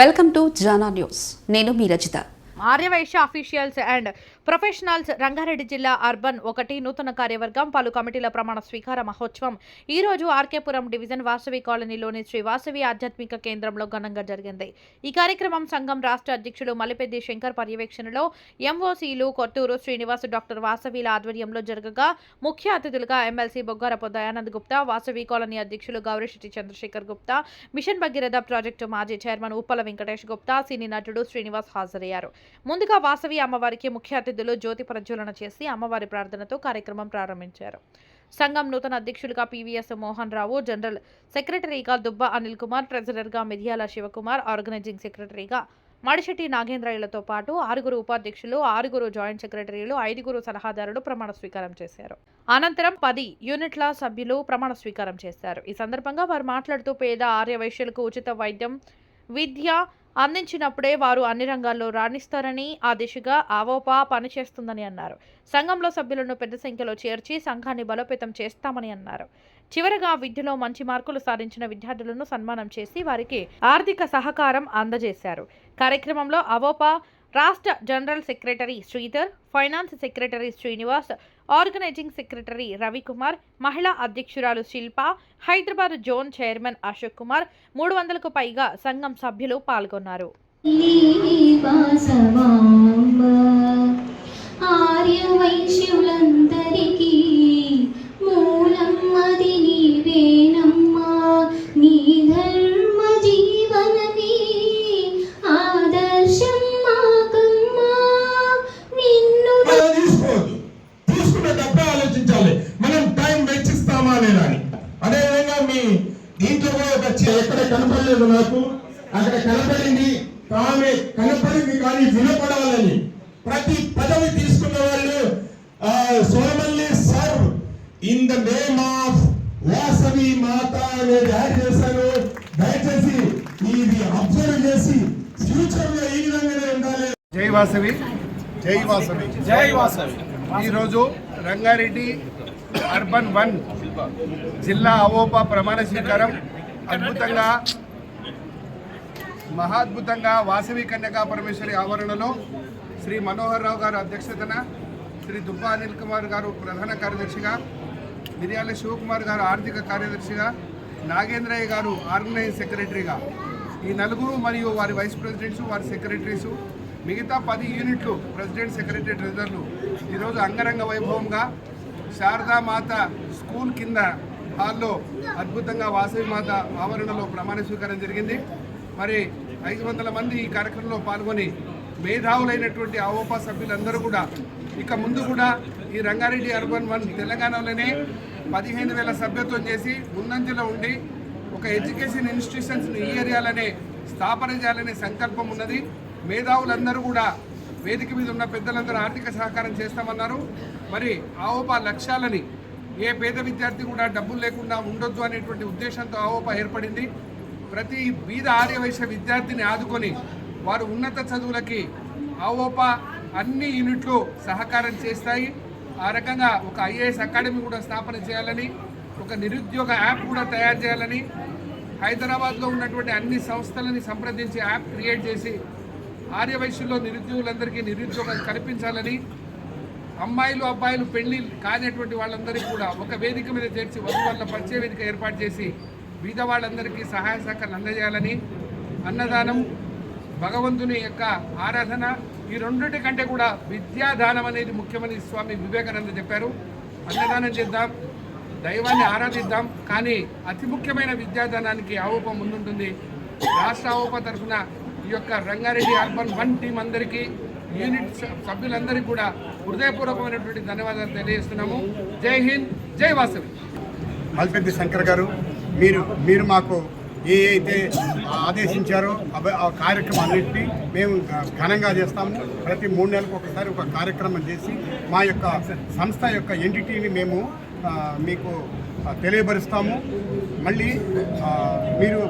Welcome to Jana news. నేను మీ Rajitha Aryavysya officials and professionals Rangareddy జిల్లా urban ఒకటి నూతన కార్యవర్గం పలు కమిటీల ప్రమాణ స్వీకార మహోత్సవం. ఈ రోజు ఆర్కేపురం డివిజన్ వాసవి కాలనీలోని శ్రీ వాసవి ఆధ్యాత్మిక కేంద్రంలో ఘనంగా జరిగింది. ఈ కార్యక్రమం సంఘం రాష్ట్ర అధ్యక్షులు మలిపెద్ది శంకర్ పర్యవేక్షణలో ఎంఓసీలు కొత్తూరు శ్రీనివాస్ డాక్టర్ వాసవిల ఆధ్వర్యంలో జరగగా ముఖ్య అతిథులుగా ఎమ్మెల్సీ బొగ్గారపు దయానంద్ గుప్తా వాసవి కాలనీ అధ్యక్షులు గౌరిశెట్టి చంద్రశేఖర్ గుప్తా మిషన్ భగీరథ ప్రాజెక్టు మాజీ చైర్మన్ ఉప్పల వెంకటేష్ గుప్తా సినీ నటుడు శ్రీనివాస్ హాజరయ్యారు. ముందుగా వాసవి అమ్మవారికి ముఖ్య అతిథి సన్నిధిలో జ్యోతి ప్రజ్వలన చేసి అమ్మవారి ప్రార్థనతో కార్యక్రమం ప్రారంభించారు. సంఘం నూతన అధ్యక్షులుగా పివిఎస్ మోహన్ రావు జనరల్ సెక్రటరీగా దుబ్బ అనిల్ కుమార్ ట్రెజరర్గా మిథియాల శివకుమార్ ఆర్గనైజింగ్ సెక్రటరీగా మడిశెట్టి నాగేంద్రయ్యలతో పాటు ఆరుగురు ఉపాధ్యక్షులు ఆరుగురు జాయింట్ సెక్రటరీలు ఐదుగురు సలహాదారులు ప్రమాణ స్వీకారం చేశారు. అనంతరం పది యూనిట్ల సభ్యులు ప్రమాణ స్వీకారం చేశారు. ఈ సందర్భంగా వారు మాట్లాడుతూ పేద ఆర్య వైశ్యులకు ఉచిత వైద్యం విద్య అందించినప్పుడే వారు అన్ని రంగాల్లో రాణిస్తారని ఆ దిశగా ఆవోపా పనిచేస్తుందని అన్నారు. సంఘంలో సభ్యులను పెద్ద సంఖ్యలో చేర్చి సంఘాన్ని బలోపేతం చేస్తామని అన్నారు. చివరగా విద్యలో మంచి మార్కులు సాధించిన విద్యార్థులను సన్మానం చేసి వారికి ఆర్థిక సహకారం అందజేశారు. కార్యక్రమంలో అవోపా రాష్ట్ర general secretary Sridhar finance secretary Srinivas organising secretary Ravikumar మహిళా అధ్యక్షురాలు శిల్ప హైదరాబాద్ జోన్ చైర్మన్ అశోక్ కుమార్ మూడు వందలకు పైగా సంఘం సభ్యులు పాల్గొన్నారు. ఆర్య వైశ్యులందరికీ సోమల్లి sir in the name of Vasavi Matha అనేది యాడ్ చేశారు దయచేసి ఇది అబ్జర్వ్ చేసి ఫ్యూచర్లో ఈ విధంగానే ఉండాలి. జై వాసవి. జై వాసవి. జై వాసవి. ఈరోజు రంగారెడ్డి అర్బన్ వన్ జిల్లా అవోపా ప్రమాణ స్వీకారం. అద్భుతంగా మహాద్భుతంగా వాసవి కన్యకా పరమేశ్వరి ఆవరణలో శ్రీ మనోహర్ రావు గారు అధ్యక్షతన శ్రీ దుబ్బా అనిల్ కుమార్ గారు ప్రధాన కార్యదర్శిగా మిర్యాల శివకుమార్ గారు ఆర్థిక కార్యదర్శిగా నాగేంద్రయ్య గారు ఆర్గనైజ్ సెక్రటరీగా. ఈ నలుగురు మరియు వారి వైస్ ప్రెసిడెంట్స్ వారి సెక్రటరీసు మిగతా పది యూనిట్లు ప్రెసిడెంట్ సెక్రటరీ ట్రెజరర్లు. ఈరోజు అంగరంగ వైభవంగా శారదా మాత స్కూల్ కింద హాల్లో అద్భుతంగా వాసవి మాత ఆవరణలో ప్రమాణ స్వీకారం జరిగింది. మరి ఐదు వందల మంది ఈ కార్యక్రమంలో పాల్గొని మేధావులైనటువంటి ఆవోపా సభ్యులందరూ కూడా ఇక ముందు కూడా ఈ రంగారెడ్డి అర్బన్ వన్ తెలంగాణలోనే పదిహేను వేల సభ్యత్వం చేసి ముందంజలో ఉండి ఒక ఎడ్యుకేషన్ ఇన్స్టిట్యూషన్స్ని ఈ ఏరియాలనే స్థాపన చేయాలనే సంకల్పం ఉన్నది. మేధావులందరూ కూడా వేదిక మీద ఉన్న పెద్దలందరూ ఆర్థిక సహకారం చేస్తామన్నారు. మరి ఆవోపా లక్ష్యాలని ఏ పేద విద్యార్థి కూడా డబ్బులు లేకుండా ఉండొద్దు అనేటువంటి ఉద్దేశంతో ఆవోపా ఏర్పడింది. ప్రతి బీద ఆర్యవైశ్య విద్యార్థిని ఆదుకొని వారు ఉన్నత చదువులకి ఆవోపా అన్ని యూనిట్లు సహకారం చేస్తాయి. ఆ రకంగా ఒక ఐఏఎస్ అకాడమీ కూడా స్థాపన చేయాలని ఒక నిరుద్యోగ యాప్ కూడా తయారు చేయాలని హైదరాబాద్లో ఉన్నటువంటి అన్ని సంస్థలని సంప్రదించి యాప్ క్రియేట్ చేసి ఆర్యవైశ్యుల్లో నిరుద్యోగులందరికీ నిరుద్యోగం కల్పించాలని అమ్మాయిలు అబ్బాయిలు పెళ్ళి కానిటువంటి వాళ్ళందరికీ కూడా ఒక వేదిక మీద చేర్చి వధువుల పరిచయ వేదిక ఏర్పాటు చేసి బీద వాళ్ళందరికీ సహాయ సహకారాలు అందజేయాలని అన్నదానం భగవంతుని యొక్క ఆరాధన ఈ రెండింటి కంటే కూడా విద్యాదానం అనేది ముఖ్యమని స్వామి వివేకానంద చెప్పారు. అన్నదానం చేద్దాం దైవాన్ని ఆరాధిద్దాం కానీ అతి ముఖ్యమైన విద్యాదానానికి ఆవోప ముందుంటుంది. రాష్ట్ర ఆవోప తరఫున ఈ యొక్క రంగారెడ్డి అర్బన్ వన్ టీం అందరికీ యూనిట్ సభ్యులందరికీ కూడా హృదయపూర్వకమైనటువంటి ధన్యవాదాలు తెలియజేస్తున్నాము. జై హింద్ జై వాసవి. మల్పెద్ది శంకర్ గారు మీరు మీరు మాకు ఏ అయితే ఆదేశించారో ఆ కార్యక్రమాన్నింటినీ మేము ఘనంగా చేస్తాము. ప్రతి మూడు నెలలకు ఒకసారి ఒక కార్యక్రమం చేసి మా యొక్క సంస్థ యొక్క ఎంటిటీని మేము మీకు తెలియబరుస్తాము తెలియపరుస్తాము. మళ్ళీ మీరు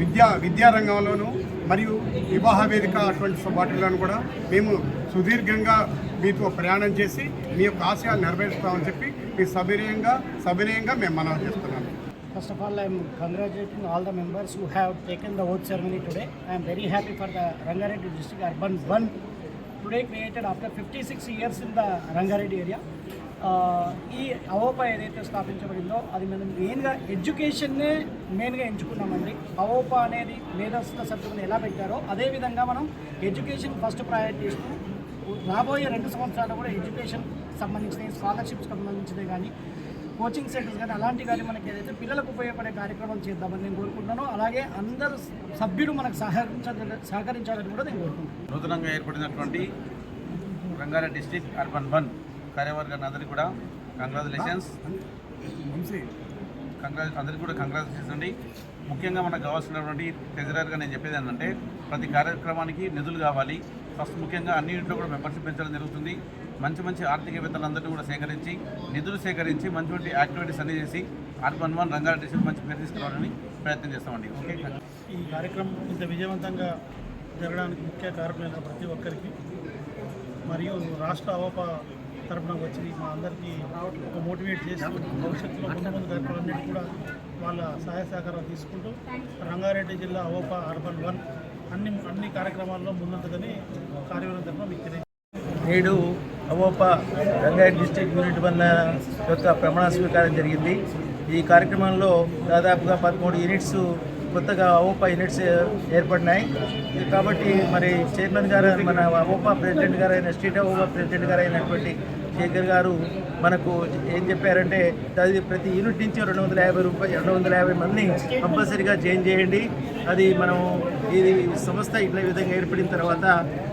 విద్యా విద్యారంగంలోనూ మరియు వివాహ వేదిక అటువంటి వాటిల్లోనూ కూడా మేము సుదీర్ఘంగా మీతో ప్రయాణం చేసి మీ యొక్క ఆశయాలు నెరవేరుస్తామని చెప్పి మీ సవినయంగా సవినయంగా మేము మనవి చేస్తున్నాము. First of all, I am congratulating all the members who have taken the oath ceremony today. I am very happy for the Rangareddy district urban one today created after 56 years in the Rangareddy area. Uh, ఈ అవోపా ఏదైతే స్థాపించబడిందో అది మనం మెయిన్గా ఎడ్యుకేషన్నే మెయిన్గా ఎంచుకున్నామండి అవోపా అనేది మేధస్సుల సబ్జెక్టుని ఎలా పెట్టారో అదేవిధంగా మనం ఎడ్యుకేషన్ ఫస్ట్ ప్రయారిటీ ఇస్తూ రాబోయే రెండు సంవత్సరాలు కూడా ఎడ్యుకేషన్ సంబంధించిన స్కాలర్షిప్స్ సంబంధించినవి కానీ కోచింగ్ సెంటర్స్ కానీ అలాంటి కానీ మనకి ఏదైతే పిల్లలకు ఉపయోగపడే కార్యక్రమాలు చేద్దామని నేను కోరుకుంటున్నాను అలాగే అందరు సభ్యులు మనకు సహకరించాలని సహకరించాలని కూడా నేను కోరుకుంటున్నాను. నూతనంగా ఏర్పడినటువంటి రంగారెడ్డి డిస్టిక్ అర్బన్ వన్ కార్యవర్గాన్ని అందరికీ కూడా కంగ్రాచులేషన్స్. కంగ్రా అందరికీ కూడా కంగ్రాచులేషన్స్ అండి. ముఖ్యంగా మనకు కావాల్సినటువంటి ట్రెజరర్గా నేను చెప్పేది ఏంటంటే ప్రతి కార్యక్రమానికి నిధులు కావాలి. ఫస్ట్ ముఖ్యంగా అన్ని ఇంట్లో కూడా మెంబర్షిప్ పెంచడం జరుగుతుంది. మంచి మంచి ఆర్థికవేత్తలందరినీ కూడా సేకరించి నిధులు సేకరించి మంచి మంచి యాక్టివిటీస్ అన్ని చేసి అర్బన్ వన్ రంగారెడ్డి మంచి పేరు తీసుకురావడానికి ప్రయత్నం చేస్తామండి. ఓకే? ఈ కార్యక్రమం ఇంత విజయవంతంగా జరగడానికి ముఖ్య కారణమైన ప్రతి ఒక్కరికి మరియు రాష్ట్ర అవప తరపున వచ్చి మా అందరికీ ఒక మోటివేట్ చేసి భవిష్యత్తులో ముందు ముందు కార్యక్రమాలన్నిటి కూడా వాళ్ళ సహాయ సహకారాలు తీసుకుంటూ రంగారెడ్డి జిల్లా అవప అర్బన్ వన్ అన్ని అన్ని కార్యక్రమాల్లో ముందుంటుందని కార్యవర్గం మీకు తెలియజేస్తాను నేడు AVOPA Rangareddy district unit one యొక్క ప్రమాణ స్వీకారం జరిగింది. ఈ కార్యక్రమంలో దాదాపుగా పదమూడు యూనిట్స్ కొత్తగా అవోపా యూనిట్స్ ఏర్పడినాయి. కాబట్టి మరి చైర్మన్ గారు మన అవోపా ప్రెసిడెంట్ గారు అయిన స్టేట్ అవోపా ప్రెసిడెంట్ గారు అయినటువంటి శేఖర్ గారు మనకు ఏం చెప్పారంటే అది ప్రతి యూనిట్ నుంచి రెండు వందల యాభై రూపాయలు రెండు వందల యాభై మందిని కంపల్సరీగా చేంజ్ చేయండి. అది మనం ఇది సంస్థ ఇట్లా విధంగా ఏర్పడిన తర్వాత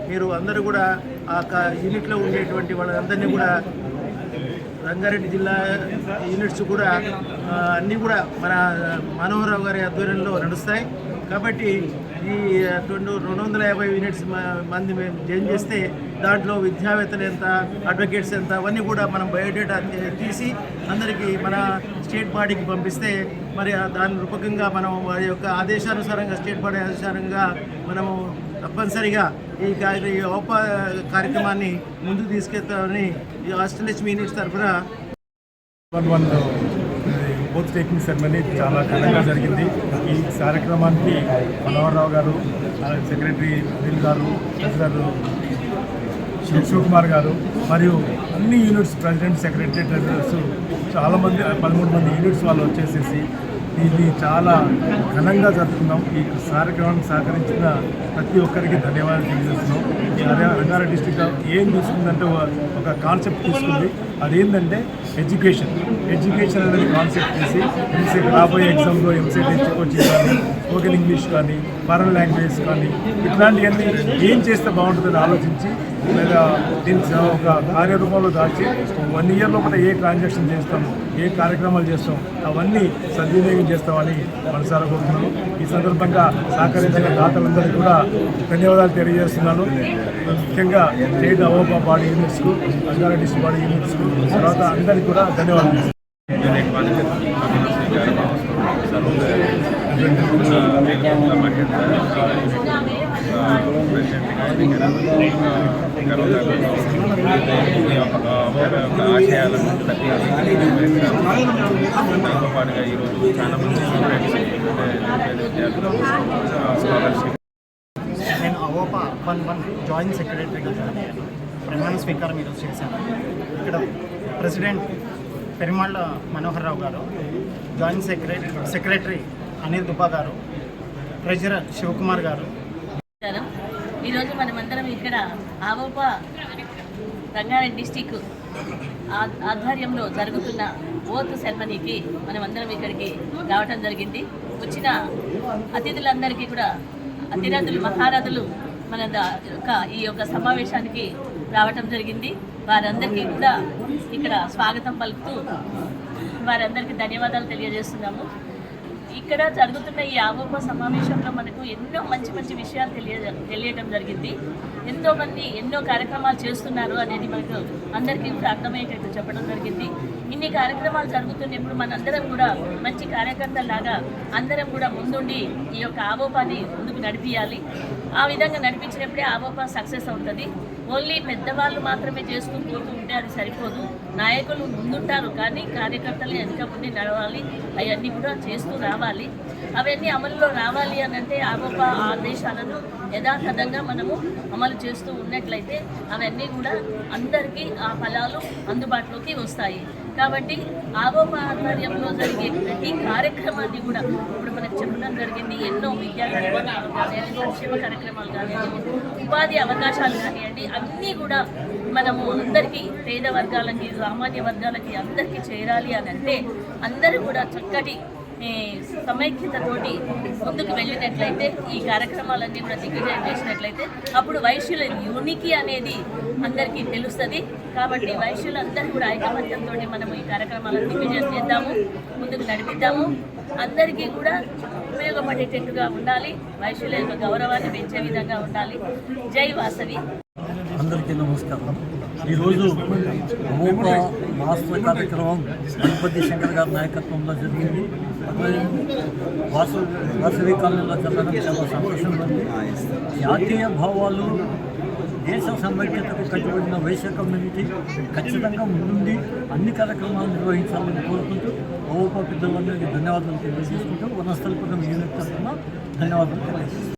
మీరు అందరూ కూడా ఆ క- యూనిట్లో ఉండేటువంటి వాళ్ళందరినీ కూడా రంగారెడ్డి జిల్లా యూనిట్స్ కూడా అన్నీ కూడా మన మనోహర్ రావు గారి ఆధ్వర్యంలో నడుస్తాయి. కాబట్టి ఈ రెండు రెండు వందల యాభై యూనిట్స్ మంది మేము జాయిన్ చేస్తే దాంట్లో విద్యావేత్తలు ఎంత అడ్వకేట్స్ ఎంత అవన్నీ కూడా మనం బయోడేటా తీసి అందరికీ మన స్టేట్ బాడీకి పంపిస్తే మరి దాని రూపకంగా మనం వారి యొక్క ఆదేశానుసారంగా స్టేట్ బాడీ ఆదేశానుసారంగా మనము తప్పనిసరిగా ఈ కార్య ఈ ఓప కార్యక్రమాన్ని ముందుకు తీసుకెళ్తామని ఈ ఆస్ట్రేలియా యూనిట్స్ తరఫున ఓత్ టేకింగ్ సెరమనీ చాలా ఘనంగా జరిగింది. ఈ కార్యక్రమానికి మనోహర్రావు గారు సెక్రటరీ అనిల్ గారు ట్రెజరర్ శివ- శివకుమార్ గారు మరియు అన్ని యూనిట్స్ ప్రెసిడెంట్ సెక్రటరీ ట్రెజరర్స్ చాలామంది పదమూడు మంది యూనిట్స్ వాళ్ళు వచ్చేసేసి ఇది చాలా ఘనంగా జరుపుకున్నాం. ఈ కార్యక్రమానికి సహకరించిన ప్రతి ఒక్కరికి ధన్యవాదాలు తెలియజేస్తున్నాం. రంగారెడ్డి డిస్టిక్ ఏం తీసుకుందంటే ఒక- కాన్సెప్ట్ తీసుకుంది. అదేంటంటే ఎడ్యుకేషన్. ఎడ్యుకేషన్ అనేది కాన్సెప్ట్ చేసి ఎంసెట్ రాబోయే ఎగ్జామ్లో ఎంసెట్ కోచింగ్ కానీ స్పోకెన్ ఇంగ్లీష్ కానీ ఫారెన్ లాంగ్వేజ్ కానీ ఇట్లాంటివన్నీ ఏం చేస్తే బాగుంటుందని ఆలోచించి లేదా దీనికి ఒక కార్యరూపంలో దాచి వన్ ఇయర్ లోపల ఏ ట్రాన్సాక్షన్ చేస్తాం ఏ కార్యక్రమాలు చేస్తాం అవన్నీ సద్వినియోగం చేస్తామని మనసారా కోరుతున్నాను. ఈ సందర్భంగా సహకరించిన దాతలందరికీ కూడా ధన్యవాదాలు తెలియజేస్తున్నాను. ముఖ్యంగా స్టేట్ అవోప బాడీ యూనిట్స్కు రంగారెడ్డి డిస్ట్రిక్ట్ బాడీ యూనిట్స్కు తర్వాత అందరికీ కూడా ధన్యవాదాలు. యూనిట్ ఆశయాలను ప్రతి దాంతో పాటుగా ఈరోజు చాలా మంది స్కాలర్షిప్ నేను అవోపా వన్ వన్ జాయింట్ సెక్రటరీగా ప్రమాణ స్వీకారం ఈరోజు చేశాను. ఇక్కడ president Perimalla Manohar Rao garu joint secretary secretary Anil Dubba garu treasurer Shivakumar గారు నమస్కారం. ఈరోజు మనమందరం ఇక్కడ ఆవోప రంగారెడ్డి డిస్టిక్ ఆధ్వర్యంలో జరుగుతున్న ఓత్ సెరమనీకి మనమందరం ఇక్కడికి రావటం జరిగింది. వచ్చిన అతిథులందరికీ కూడా అతిరథులు మహారథులు మన యొక్క ఈ యొక్క సమావేశానికి రావటం జరిగింది. వారందరికీ కూడా ఇక్కడ స్వాగతం పలుకుతూ వారందరికీ ధన్యవాదాలు తెలియజేస్తున్నాము. ఇక్కడ జరుగుతున్న ఈ ఆవోప సమావేశంలో మనకు ఎన్నో మంచి మంచి విషయాలు తెలియ తెలియటం జరిగింది. ఎంతో మంది ఎన్నో కార్యక్రమాలు చేస్తున్నారు అనేది మనకు అందరికీ కూడా అర్థమయ్యేటట్టు చెప్పడం జరిగింది. ఇన్ని కార్యక్రమాలు జరుగుతున్నప్పుడు మనందరం కూడా మంచి కార్యకర్తలాగా అందరం కూడా ముందుండి ఈ యొక్క ఆవోపాన్ని ముందుకు నడిపించాలి ఆ విధంగా నడిపించినప్పుడే ఆవోప సక్సెస్ అవుతుంది. ఓన్లీ పెద్దవాళ్ళు మాత్రమే చేస్తూ పోతూ ఉంటే అది సరిపోదు. నాయకులు ముందుంటారు కానీ కార్యకర్తలు వెనుక ముందు నడవాలి. అవన్నీ కూడా చేస్తూ రావాలి. అవన్నీ అమలులో రావాలి అని అంటే ఆ ఆదేశాలను యథాతథంగా మనము అమలు చేస్తూ ఉన్నట్లయితే అవన్నీ కూడా అందరికీ ఆ ఫలాలు అందుబాటులోకి వస్తాయి. కాబట్టి ఆగోప ఆధ్వర్యంలో జరిగే ప్రతి కార్యక్రమాన్ని కూడా ఇప్పుడు మనకు చెప్పడం జరిగింది. ఎన్నో విద్యార్థులు సంక్షేమ కార్యక్రమాలు కానివ్వండి ఉపాధి అవకాశాలు కానివ్వండి అన్నీ కూడా మనము అందరికీ పేద వర్గాలకి సామాన్య వర్గాలకి అందరికీ చేరాలి అని అంటే అందరూ కూడా చక్కటి సమైక్యతతోటి ముందుకు వెళ్ళినట్లయితే ఈ కార్యక్రమాలన్నీ కూడా దిగ్విజయం చేసినట్లయితే అప్పుడు వైశ్యుల యూనికి అనేది అందరికీ తెలుస్తుంది. కాబట్టి వైశ్యులందరూ కూడా ఐకమత్యంతో మనం ఈ కార్యక్రమాలను దిగ్విజయం చేద్దాము ముందుకు నడిపిద్దాము. అందరికీ కూడా ఉపయోగపడేటట్టుగా ఉండాలి. వైశ్యుల యొక్క గౌరవాన్ని పెంచే విధంగా ఉండాలి. జై వాసవి. అందరికీ నమస్కారం. ఈరోజు అమోప మాస్టర్ కార్యక్రమం గణపతి శంకర్ గారి నాయకత్వంలో జరిగింది. వాసు వాసవి కాలంలో జరగడం చాలా సంతోషంగా ఉంది. జాతీయ భావాలు దేశ సమైక్యతకు కట్టుబడిన వైశ్య కమ్యూనిటీ ఖచ్చితంగా ముందుండి అన్ని కార్యక్రమాలు నిర్వహించాలని కోరుకుంటూ ఓప పెద్దలందరికీ ధన్యవాదాలు తెలియజేసుకుంటూ వనస్థలపురం యూనిట్ తరఫున ధన్యవాదాలు తెలియజేస్తున్నాను